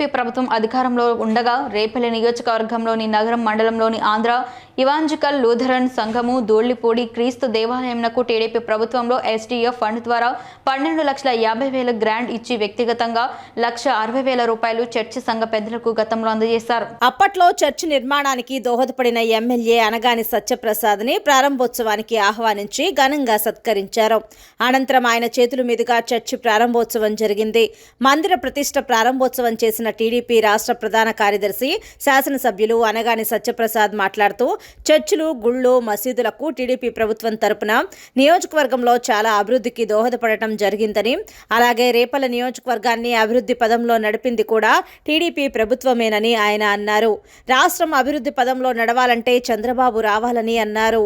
TDP ప్రభుత్వం అధికారంలో ఉండగా రేపల్లి నియోజకవర్గంలోని నగరం మండలంలోని ఆంధ్ర ఇవాంజికల్ లూథరన్ సంఘము దోళ్ళిపూడి క్రీస్తు దేవాలయంనకు టీడీపీ ప్రభుత్వంలో ఎస్డీఎఫ్ ఫండ్ ద్వారా పన్నెండు లక్షల యాభై వేల గ్రాంట్ ఇచ్చి వ్యక్తిగతంగా లక్ష అరవై వేల రూపాయలు చర్చి సంఘ పెద్దలకు గతంలో అందజేశారు. అప్పట్లో చర్చి నిర్మాణానికి దోహదపడిన ఎమ్మెల్యే అనగాని సత్యప్రసాద్ని ప్రారంభోత్సవానికి ఆహ్వానించి ఘనంగా సత్కరించారు. అనంతరం ఆయన చేతుల మీదుగా చర్చి ప్రారంభోత్సవం జరిగింది. మందిర ప్రతిష్ట ప్రారంభోత్సవం చేసిన టీడీపీ రాష్ట్ర ప్రధాన కార్యదర్శి శాసనసభ్యులు అనగాని సత్యప్రసాద్ మాట్లాడుతూ చర్చిలు గుళ్ళు మసీదులకు టీడీపీ ప్రభుత్వం తరపున నియోజకవర్గంలో చాలా అభివృద్ధికి దోహదపడటం జరిగిందని అలాగే రేపల నియోజకవర్గాన్ని అభివృద్ధి పదంలో నడిపింది కూడా టీడీపీ ప్రభుత్వమేనని ఆయన అన్నారు. రాష్ట్రం అభివృద్ధి పదంలో నడవాలంటే చంద్రబాబు రావాలని అన్నారు.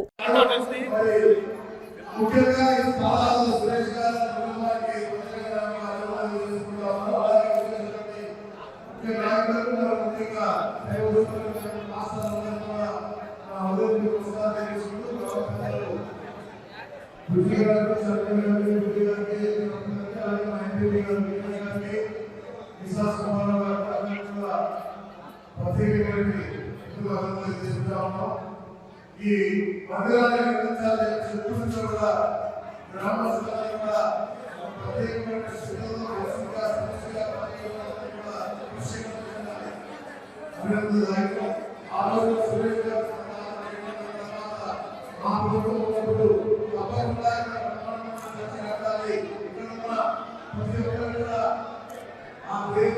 ముఖ్యంగా ఈ పాదాల సురేష్ గారు కుటుంబానికి ముఖ్యంగా ముఖ్యంగా బుద్ధి గారికి, సత్యం బుద్ధి గారికి, అలాగే మా ఎంపీ గారు, విజయ్ గారికి, విశ్వాస్ కుమార్ గారికి అందరికీ కూడా ప్రత్యేకమైనటువంటి ఉన్నాం. ఈ మందిరాన్ని నిర్మించాలి చుట్టూ కూడా గ్రామస్తులందరూ కూడా ప్రత్యేకమైన స్థితిలో వరుసగా సమస్యగా అభివృద్ధి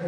ఈ